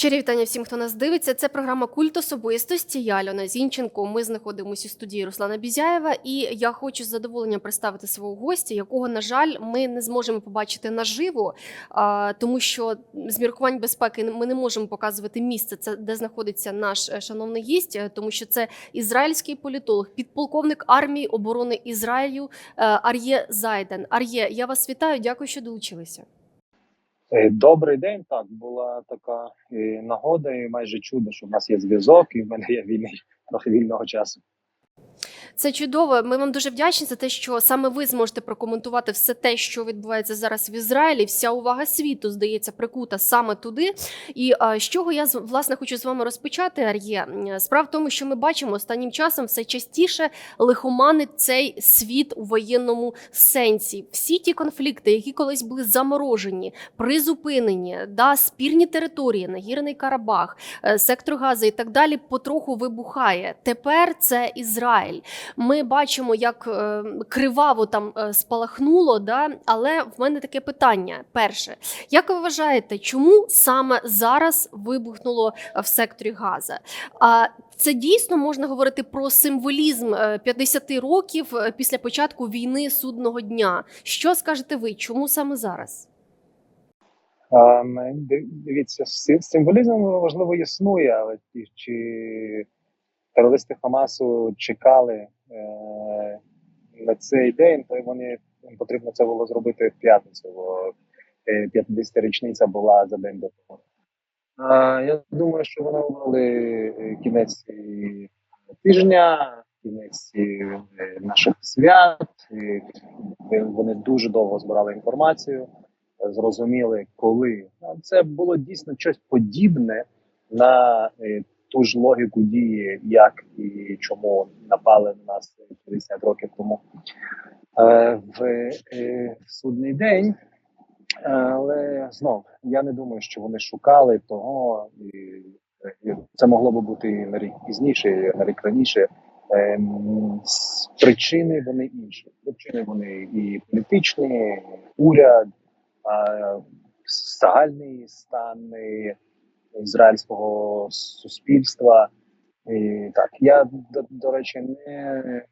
Щирі вітання всім, хто нас дивиться. Це програма Культ особистості. Я Альона Зінченко. Ми знаходимося у студії Руслана Бізяєва, і я хочу з задоволенням представити свого гостя, якого, на жаль, ми не зможемо побачити наживо, тому що з міркувань безпеки ми не можемо показувати місце, це де знаходиться наш е, шановний гість, е, тому що це ізраїльський політолог, підполковник армії оборони Ізраїлю е, Ар'є Зайден. Ар'є, я вас вітаю. Дякую, що долучилися. Е, Добрий день. Так була така е, нагода, і майже чудо, що в нас є зв'язок, і в мене є вільний трохи вільного часу. Це чудово. Ми вам дуже вдячні за те, що саме ви зможете прокоментувати все те, що відбувається зараз в Ізраїлі. Вся увага світу здається прикута саме туди. І з чого я власне хочу з вами розпочати, Ар'є? Справа в тому, що ми бачимо останнім часом все частіше лихоманить цей світ у воєнному сенсі. Всі ті конфлікти, які колись були заморожені, призупинені, да, спірні території, нагірний Карабах, е, сектор Гази і так далі, потроху вибухає. Тепер це Ізраїль. Ми бачимо, як е, криваво там е, спалахнуло. Да? Але в мене таке питання: перше, як ви вважаєте, чому саме зараз вибухнуло е, в секторі Газа? А це дійсно можна говорити про символізм е, 50 років після початку війни судного дня. Що скажете ви? Чому саме зараз? Дивіться, символізм можливо існує, але чи терористи Хамасу чекали е, на цей день, то вони їм потрібно це було зробити в п'ятницю, бо е, 50-річниця була за день до того. А, я думаю, що вони обрали е, кінець е, тижня, кінець е, наших свят. і Вони дуже довго збирали інформацію, е, зрозуміли, коли це було дійсно щось подібне на е, ту ж логіку дії, як і чому напали на нас 50 років тому е, в, е, в судний день. Але знов я не думаю, що вони шукали того, і, і це могло би бути і на рік пізніше, на рік раніше. Ем, причини вони інші. Причини вони і політичні, і уряд, а, загальний стан ізраїльського суспільства. І так, я до, до речі, не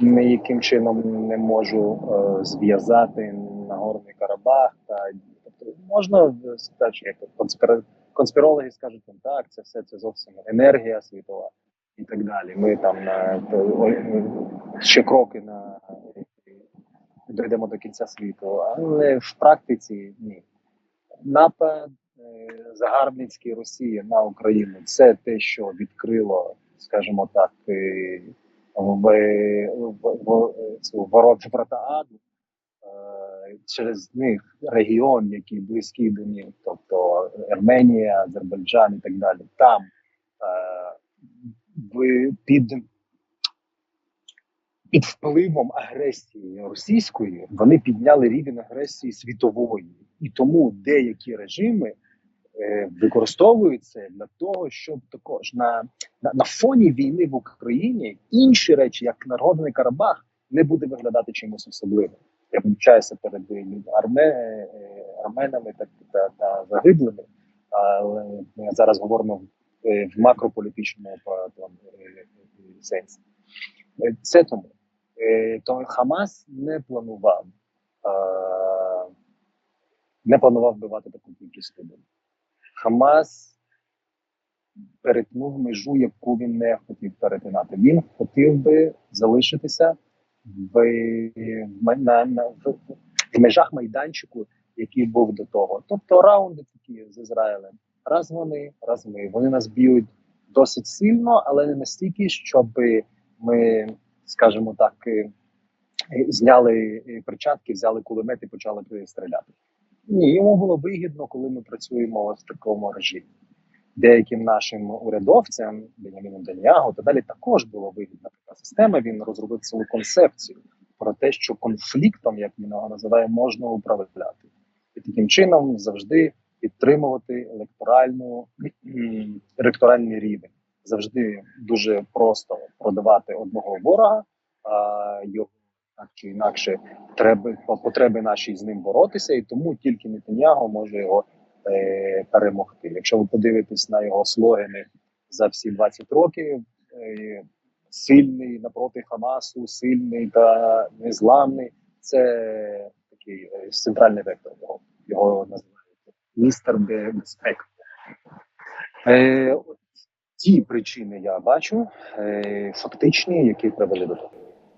ніяким чином не можу е, зв'язати Нагорний Карабах та тобто можна що як то конспіра... конспірологи скажуть там так, це все це зовсім енергія світова і так далі. Ми там на то- ще кроки на дійдемо до кінця світу, але в практиці ні. Напад загарбницький Росії на Україну це те, що відкрило, скажімо так, е, в, ворота врата аду е, через них регіон, який близький до них, тобто Арменія, Азербайджан і так далі. Там е, під, під впливом агресії російської вони підняли рівень агресії світової, і тому деякі режими використовують це для того, щоб також на, на, на фоні війни в Україні інші речі, як Народний Карабах, не буде виглядати чимось особливим. Я вибачаюся перед арме, е, арменами та, та, та загиблими, але ми зараз говоримо в, е, макрополітичному е, е, сенсі. Е, Це тому. Е, То Хамас не планував е, не планував вбивати таку кількість людей. Хамас перетнув межу, яку він не хотів перетинати. Він хотів би залишитися в, на, на, в, в межах майданчику, який був до того. Тобто раунди такі з Ізраїлем. Раз вони, раз ми. Вони нас б'ють досить сильно, але не настільки, щоб ми, скажімо так, е, зняли е, перчатки, взяли кулемет і почали стріляти. Ні, йому було вигідно, коли ми працюємо в такому режимі. Деяким нашим урядовцям, Беняміну Даніагу, та далі також було вигідна така система. Він розробив цілу концепцію про те, що конфліктом, як він його називає, можна управляти, і таким чином завжди підтримувати електоральну електоральний рівень. Завжди дуже просто продавати одного ворога, а його так чи інакше треба потреби наші з ним боротися, і тому тільки Нетаньяго може його е, перемогти. Якщо ви подивитесь на його слогани за всі 20 років, е, сильний напроти Хамасу, сильний та незламний, це такий е, центральний вектор його. Його називають містер Бе- Е, ті причини я бачу, е, фактичні, які привели до того.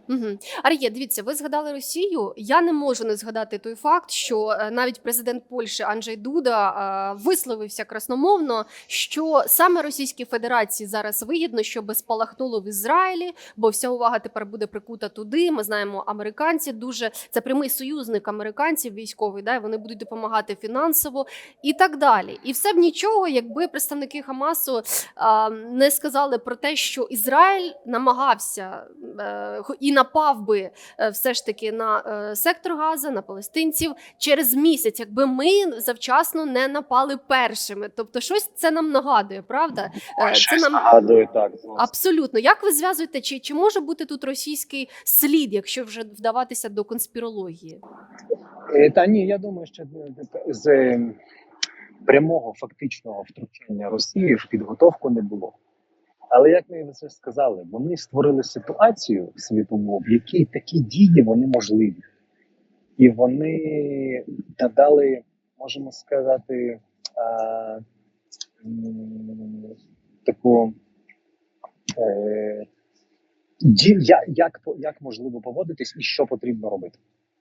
Угу. Ар'є, дивіться, ви згадали Росію. Я не можу не згадати той факт, що е, навіть президент Польщі Анджей Дуда е, висловився красномовно, що саме Російській Федерації зараз вигідно, щоб спалахнуло в Ізраїлі, бо вся увага тепер буде прикута туди. Ми знаємо, американці дуже це прямий союзник американців військовий. Да, вони будуть допомагати фінансово і так далі. І все б нічого, якби представники Хамасу а, не сказали про те, що Ізраїль намагався е, і напав би е, все ж таки на е, сектор Газа, на палестинців через місяць, якби ми завчасно не напали першими. Тобто, щось це нам нагадує, правда? Е, Це нам нагадує так. абсолютно. Як ви зв'язуєте, чи, чи може бути тут російський слід, якщо вже вдаватися до конспірології? Та ні, я думаю, що з е, прямого фактичного втручання Росії в підготовку не було. Але як ми вже сказали, вони створили ситуацію світову, в якій такі дії вони можливі, і вони надали, можемо сказати, а, таку е, ді- я- як, як можливо поводитись і що потрібно робити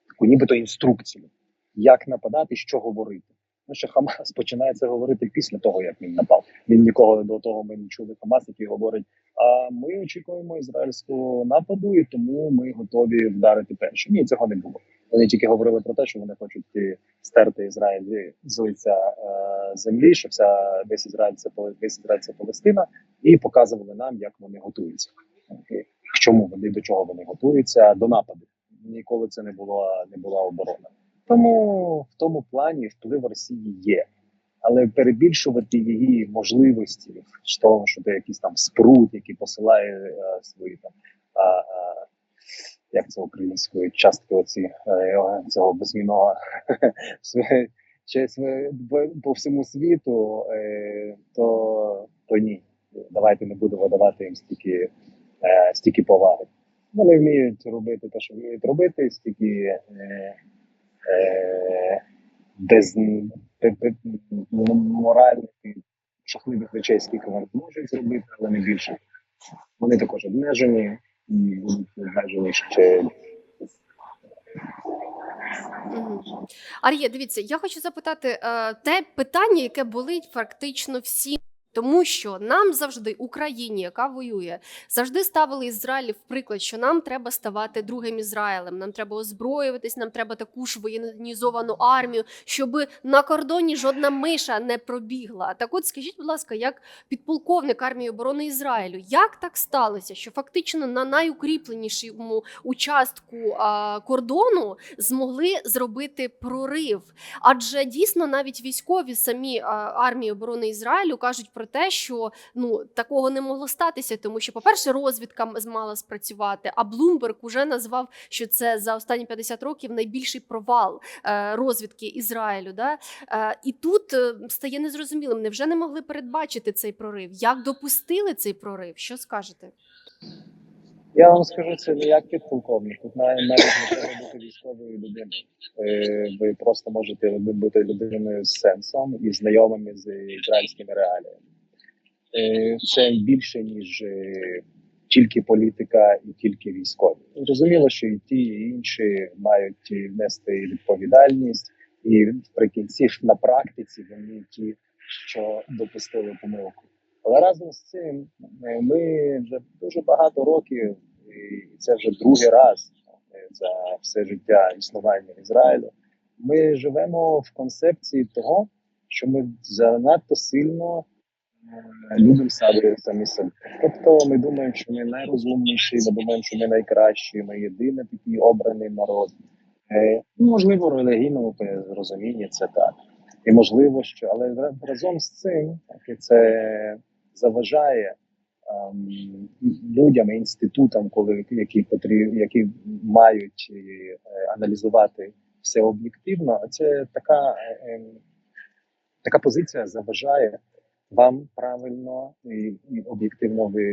таку нібито інструкцію, як нападати, що говорити. Ну що Хамас починає це говорити після того, як він напав. Він ніколи до того ми не чули Хамас, який говорить: а ми очікуємо ізраїльського нападу, і тому ми готові вдарити перші. Ні, цього не було. Вони тільки говорили про те, що вони хочуть е, стерти Ізраїль з лиця е, землі, що вся весь Ізраїль це весь Ізраїль це Палестина, і показували нам, як вони готуються. К чому вони до чого вони готуються до нападу. Ніколи це не була не була оборона. Тому в тому плані вплив Росії є. Але перебільшувати її можливості з того, що це якийсь там спрут, який посилає е, свої там а, а, як це українською частки оці е, цього безмінного по- всьому світу, е, то, то ні. Давайте не будемо давати їм стільки, стільки поваги. Вони вміють робити те, що вміють робити, стільки е, без бе- бе- моральних і жахливих речей, скільки вони можуть зробити, але не більше. Вони також обмежені і будуть обмежені ще. Ар'є, дивіться, я хочу запитати е, те питання, яке болить фактично всім. Тому що нам завжди Україні, яка воює, завжди ставили Ізраїль в приклад, що нам треба ставати другим Ізраїлем, нам треба озброюватись, нам треба таку ж воєнізовану армію, щоб на кордоні жодна миша не пробігла. Так, от скажіть, будь ласка, як підполковник армії оборони Ізраїлю, як так сталося, що фактично на найукріпленішому участку а, кордону змогли зробити прорив? Адже дійсно навіть військові самі а, армії оборони Ізраїлю кажуть про те, що ну такого не могло статися, тому що, по-перше, розвідка мала спрацювати. А Блумберг уже назвав, що це за останні 50 років найбільший провал е, розвідки Ізраїлю. Да? Е, і тут е, стає незрозумілим, невже не могли передбачити цей прорив? Як допустили цей прорив? Що скажете? Я вам скажу це не як підполковник. Тут навіть не людиною. Е, Ви просто можете бути людиною з сенсом і знайомими з ізраїльськими реаліями. Е, Це більше ніж е, тільки політика і тільки військові. Зрозуміло, що і ті, і інші мають нести відповідальність, і вприкінці ж на практиці вони ті, що допустили помилку. Але разом з цим е, ми вже дуже багато років, і це вже другий раз за все життя існування Ізраїлю. Ми живемо в концепції того, що ми занадто сильно е, себе самі себе. Тобто ми думаємо, що ми найрозумніші, ми думаємо, що ми найкращі, ми єдиний такий обраний народ. Е, ну, Можливо, в релігійному розумінні це так. І можливо, що але разом з цим так, це заважає ем, людям і інститутам, коли які потрібні, які мають е, аналізувати все об'єктивно. Це така е, ем, така позиція заважає вам правильно і, і об'єктивно ви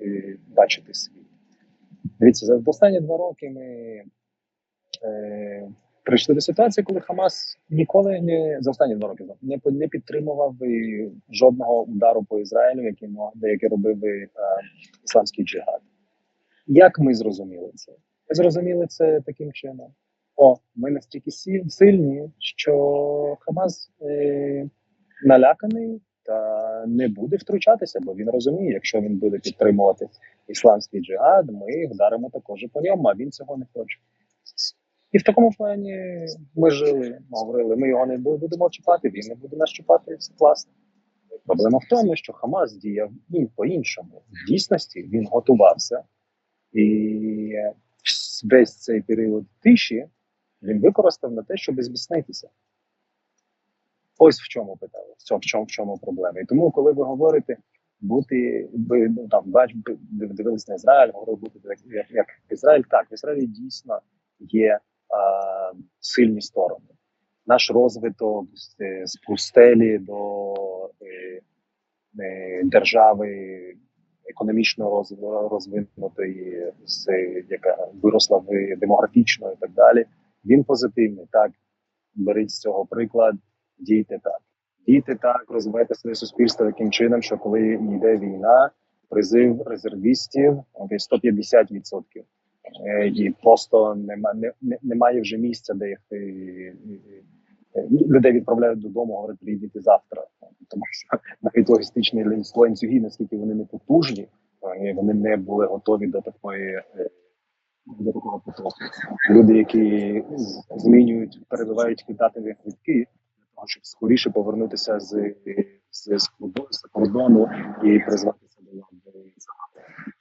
е, бачите світ. Дивіться, за останні два роки ми е, прийшли до ситуації, коли Хамас ніколи не за останні два роки не, не підтримував і жодного удару по Ізраїлю, який, мо- який робив би, е, ісламський джихад. Як ми зрозуміли це? Ми зрозуміли це таким чином. О, ми настільки сильні, що Хамас е, наляканий не буде втручатися, бо він розуміє, якщо він буде підтримувати ісламський джихад, ми вдаримо також по ньому, а він цього не хоче. І в такому плані ми жили, говорили, ми його не будемо чіпати, він не буде нас чіпати, все класно. Проблема в тому, що Хамас діяв і по-іншому. В дійсності він готувався, і весь цей період тиші він використав на те, щоб зміцнитися. Ось в чому питання, в чому, в чому, проблема. І тому, коли ви говорите бути, ви ну, там бач, дивились на Ізраїль, говорили бути як, як, Ізраїль, так в Ізраїлі дійсно є а, сильні сторони. Наш розвиток з, е, пустелі до е, е, держави економічно розвинутої, з, яка виросла в демографічно і так далі. Він позитивний. Так, беріть з цього приклад, дійте так. Дійте так, розвивайте своє суспільство таким чином, що коли йде війна, призив резервістів десь 150%. Е, І просто нема, не, не- немає вже місця, де їх е, е, е, людей відправляють додому, говорять, приїдете завтра. Тому що навіть логістичні лан- ланцюги, наскільки вони не потужні, вони не були готові до такої до такого потоку. Люди, які змінюють, перебивають для того, щоб скоріше повернутися з, з, з, кордону- і призватися до влади.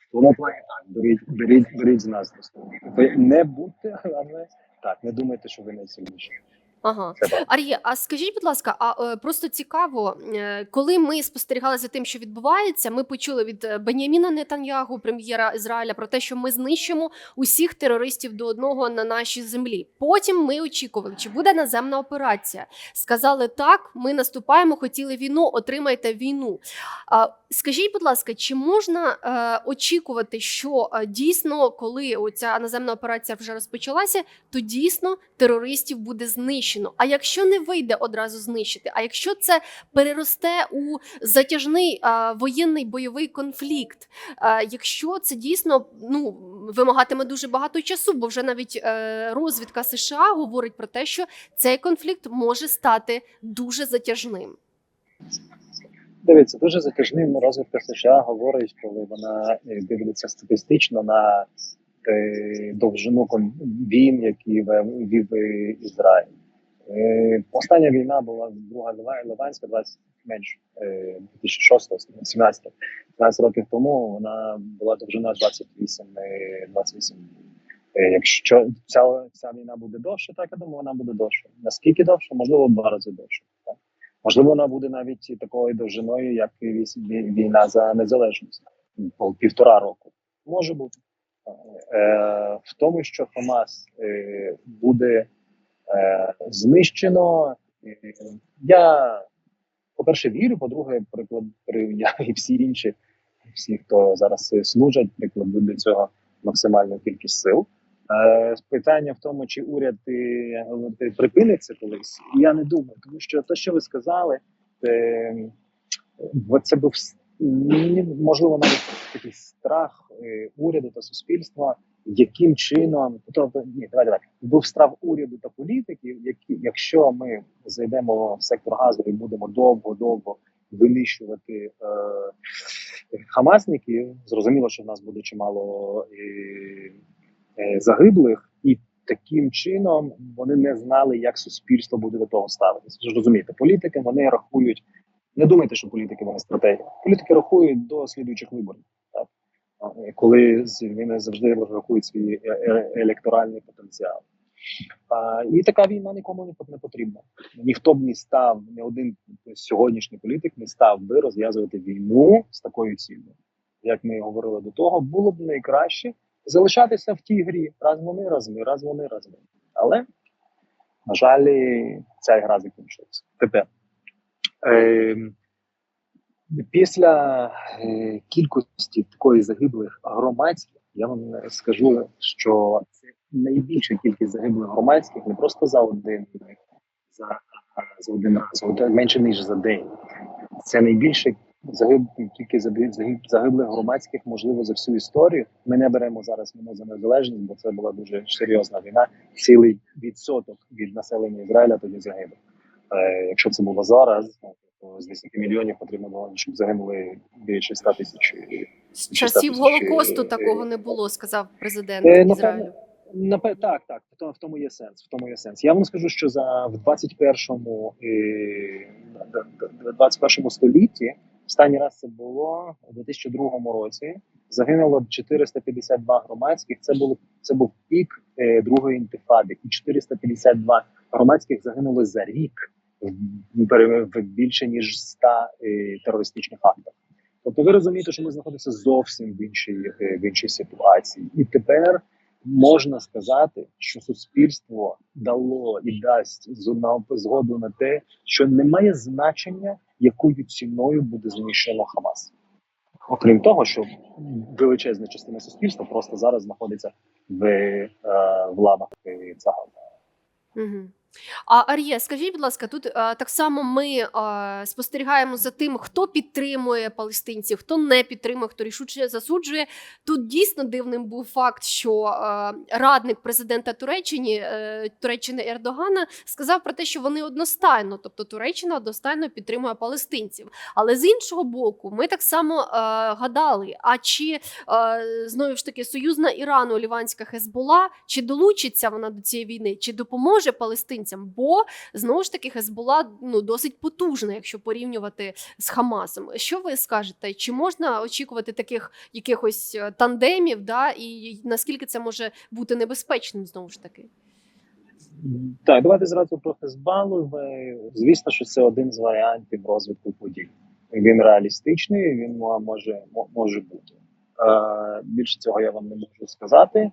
В тому плані так, беріть, беріть, беріть з нас до Ви не будьте, але так, не думайте, що ви найсильніші. Ага. Ар'є, а скажіть, будь ласка, а е, просто цікаво, е, коли ми спостерігали за тим, що відбувається, ми почули від е, Беняміна Нетаньягу, прем'єра Ізраїля, про те, що ми знищимо усіх терористів до одного на нашій землі. Потім ми очікували, чи буде наземна операція. Сказали так, ми наступаємо, хотіли війну, отримайте війну. А скажіть, будь ласка, чи можна е, очікувати, що е, дійсно, коли оця наземна операція вже розпочалася, то дійсно терористів буде знищено. А якщо не вийде одразу знищити, а якщо це переросте у затяжний а, воєнний бойовий конфлікт, а, якщо це дійсно ну вимагатиме дуже багато часу, бо вже навіть е, розвідка США говорить про те, що цей конфлікт може стати дуже затяжним. Дивіться, дуже затяжним розвитка США говорить, коли вона е, дивиться статистично на е, довжину війн, які вів Ізраїль. Е, Остання війна була друга Лива- Ливанська, 20 менш е, 2006 17 15 років тому. Вона була довжина 28 е, 28 днів. Е, Якщо ця, ця війна буде довше, так я думаю, вона буде довше. Наскільки довше? Можливо, два рази довше. Так. Можливо, вона буде навіть такою довжиною, як війна за незалежність, півтора року. Може бути. Е, в тому, що Хамас е, буде е, знищено, е, я, по-перше, вірю, по-друге, приклад при- я і всі інші, всі, хто зараз служать, прикладуть до цього максимальну кількість сил. Е, Питання в тому, чи уряд припиниться колись, я не думаю, тому що те, що ви сказали, це був можливо навіть такий страх уряду та суспільства, яким чином, тобто ні, давайте так, був страх уряду та політиків, які, якщо ми зайдемо в сектор газу і будемо довго-довго винищувати е, хамасників, зрозуміло, що в нас буде чимало е, е, загиблих, і таким чином вони не знали, як суспільство буде до того ставитися. Розумієте, політики вони рахують. Не думайте, що політики вони стратегії. Політики рахують до слідуючих виборів. Е, Коли вони завжди рахують свій е- е- електоральний потенціал. І така війна нікому не потрібна. Ніхто б не став, ні один сьогоднішній політик не став би розв'язувати війну з такою цілею. Як ми говорили до того, було б найкраще залишатися в тій грі. Раз вони, раз ми, раз вони, раз ми. Але, на жаль, ця гра закінчилася. Тепер Е, після е, кількості такої загиблих громадських, я вам скажу, що це найбільша кількість загиблих громадських не просто за один за, за один раз, менше ніж за день. Це найбільша загиб, кількість загиб, загиб, загиблих громадських, можливо, за всю історію. Ми не беремо зараз війну за незалежність, бо це була дуже серйозна війна. Цілий відсоток від населення Ізраїля тоді загинув. Е, якщо це було зараз, з 10 мільйонів потрібно було, щоб загинули більше 100 тисяч. З часів Голокосту такого не було, сказав президент Е, напевно, Ізраїлю. Напе- так, так, в тому, в тому є сенс. В тому є сенс. Я вам скажу, що за в 21-му, е, д- д- д- 21 столітті останній раз це було у 2002 році. Загинуло 452 громадських. Це було це був пік е, другої інтифади, і 452 громадських загинули за рік в, більше ніж 100 е, терористичних актах. Тобто, ви розумієте, що ми знаходимося зовсім в іншій е, в іншій ситуації, і тепер можна сказати, що суспільство дало і дасть згоду на те, що немає значення, якою ціною буде знищено Хамас. Окрім того, що величезна частина суспільства просто зараз знаходиться в, е, в лавах Угу. А Ар'є, скажіть, будь ласка, тут е, так само ми е, спостерігаємо за тим, хто підтримує палестинців, хто не підтримує, хто рішуче засуджує. Тут дійсно дивним був факт, що е, радник президента Туреччини, е, Туреччини Ердогана сказав про те, що вони одностайно, тобто Туреччина одностайно підтримує палестинців. Але з іншого боку, ми так само е, гадали: а чи е, знову ж таки союзна Ірану Ліванська Хезбола, чи долучиться вона до цієї війни, чи допоможе палестинцям? Бо знову ж таки Хезбола ну досить потужна, якщо порівнювати з Хамасом. Що ви скажете? Чи можна очікувати таких якихось е, тандемів? Да, і наскільки це може бути небезпечним знову ж таки? Так, давайте зразу про Хезбалу. Звісно, що це один з варіантів розвитку подій. Він реалістичний, він може, може бути. Е, більше цього я вам не можу сказати.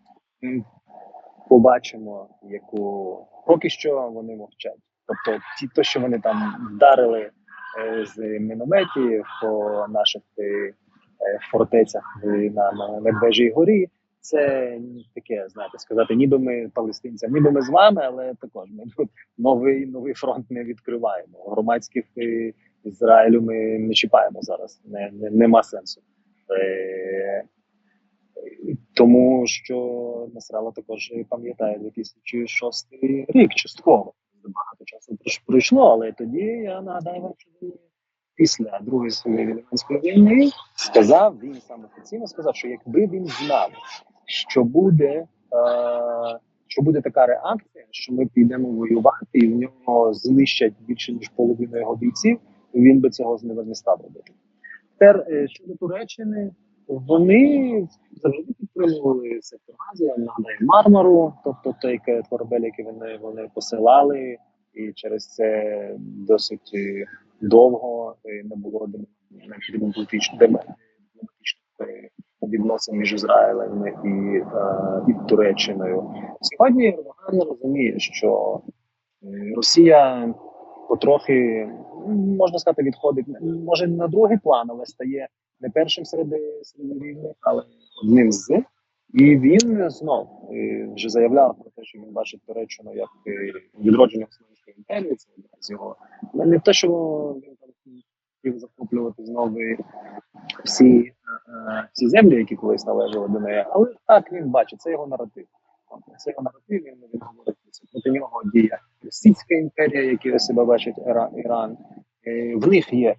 Побачимо, яку поки що вони мовчать. Тобто, ті, то, що вони там вдарили е, з мінометів по наших е, е, фортецях на, Медвежій горі, це таке, знаєте, сказати, ніби ми палестинцям, ніби ми з вами, але також ми тут новий новий фронт не відкриваємо. Громадських Ізраїлю ми не чіпаємо зараз. Не, не нема сенсу. Тому що Насрала також пам'ятає 2006 рік частково. Багато часу пройшло, але тоді я нагадаю вам, що він після Другої світової Ліванської війни сказав, він сам офіційно сказав, що якби він знав, що буде, е, що буде така реакція, що ми підемо воювати, і в нього знищать більше ніж половину його бійців, він би цього не став робити. Тепер е, щодо Туреччини, вони завжди підтримували сектор Гази, я нагадаю Мармару, тобто той корабель, який вони, вони посилали, і через це досить е, довго е, не було дипломатичних е, відносин між Ізраїлем і, і Туреччиною. Сьогодні Ердоган розуміє, що Росія потрохи можна сказати відходить може не на другий план, але стає не першим серед серед рівних, але одним з. І він знов вже заявляв про те, що він бачить Туреччину як е, відродження Османської імперії. Це з його не, не те, що він там хотів захоплювати знову всі, е, е, всі землі, які колись належали до неї, але так він бачить, це його наратив. Це його наратив, він, він говорить. Проти нього діє Російська імперія, які себе бачить Іран. В них є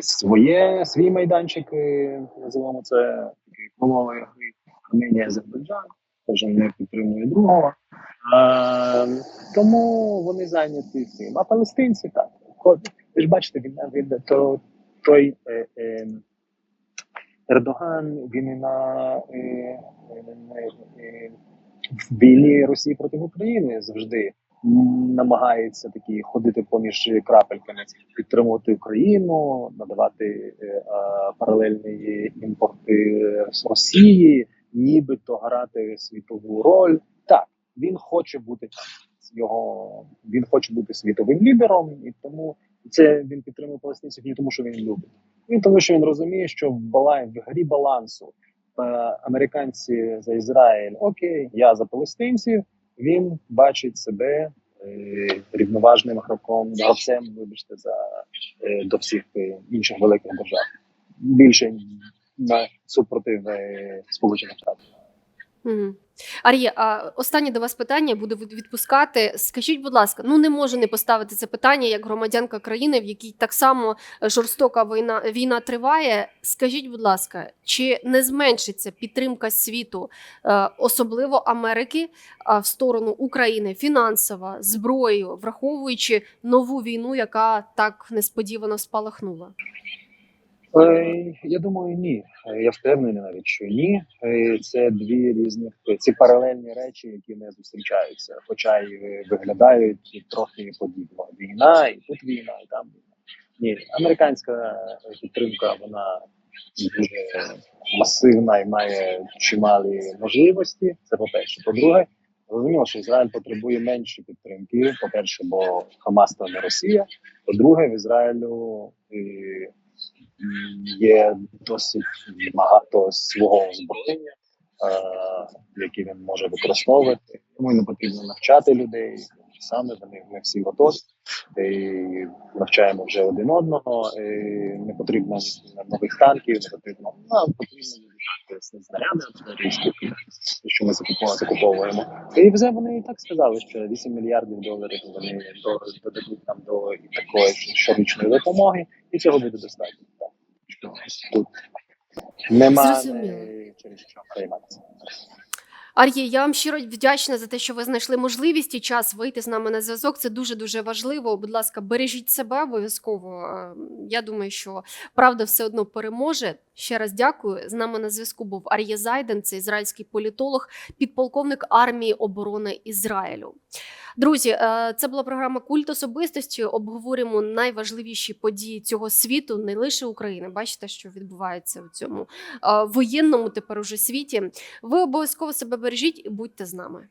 своє, свій майданчик, е, називаємо це колової гри Арменія, Азербайджан, кожен не підтримує другого. А, тому вони зайняті цим. А палестинці так. Ви ж бачите, він, він то, той е, е, Ердоган, він і на е, е, е, війні Росії проти України завжди намагається такі ходити поміж крапельками, підтримувати Україну, надавати е, е, паралельний імпорт е, з Росії, нібито грати світову роль. Так, він хоче бути. Його він хоче бути світовим лідером, і тому Це він підтримує палестинців не тому, що він любить. Він тому, що він розуміє, що в бала в грі балансу е, американці за Ізраїль, окей, я за палестинців. Він бачить себе е, рівноважним гравком, гравцем, вибачте, за е, до всіх е, інших великих держав. Більше на супротив е, Сполучених Штатів. Угу. Ар'є, а останнє до вас питання буду відпускати. Скажіть, будь ласка, ну не можу не поставити це питання як громадянка країни, в якій так само е, жорстока війна, війна триває. Скажіть, будь ласка, чи не зменшиться підтримка світу, е, особливо Америки, в сторону України фінансова, зброєю, враховуючи нову війну, яка так несподівано спалахнула? Е, Я думаю, ні. Е, Я впевнений навіть, що ні. Е, Це дві різних ці паралельні речі, які не зустрічаються, хоча й виглядають трохи подібно. Війна, і тут війна, і там війна. Ні, американська підтримка вона дуже масивна і має чималі можливості. Це по-перше. По-друге, зрозуміло, що Ізраїль потребує менше підтримки. По-перше, бо Хамас то не Росія. По-друге, в Ізраїлю є досить багато свого озброєння, е, яке він може використовувати. Йому не потрібно навчати людей. Саме вони ми всі готові. І навчаємо вже один одного. І не потрібно нових танків, не потрібно нам потрібно якісь знаряди артилерійські, що ми закуповуємо, закуповуємо. І вже вони і так сказали, що 8 мільярдів доларів вони до- додадуть нам до і такої щорічної допомоги, і цього буде достатньо. Так. Тут нема через що прийматися. Ар'є, я вам щиро вдячна за те, що ви знайшли можливість і час вийти з нами на зв'язок. Це дуже дуже важливо. Будь ласка, бережіть себе обов'язково. Е, Я думаю, що правда все одно переможе. Ще раз дякую. З нами на зв'язку був Ар'є Зайден, це ізраїльський політолог, підполковник армії оборони Ізраїлю. Друзі, е, це була програма Культ особистості. Обговорюємо найважливіші події цього світу, не лише України. Бачите, що відбувається в цьому е, воєнному тепер уже світі. Ви обов'язково себе бережіть і будьте з нами.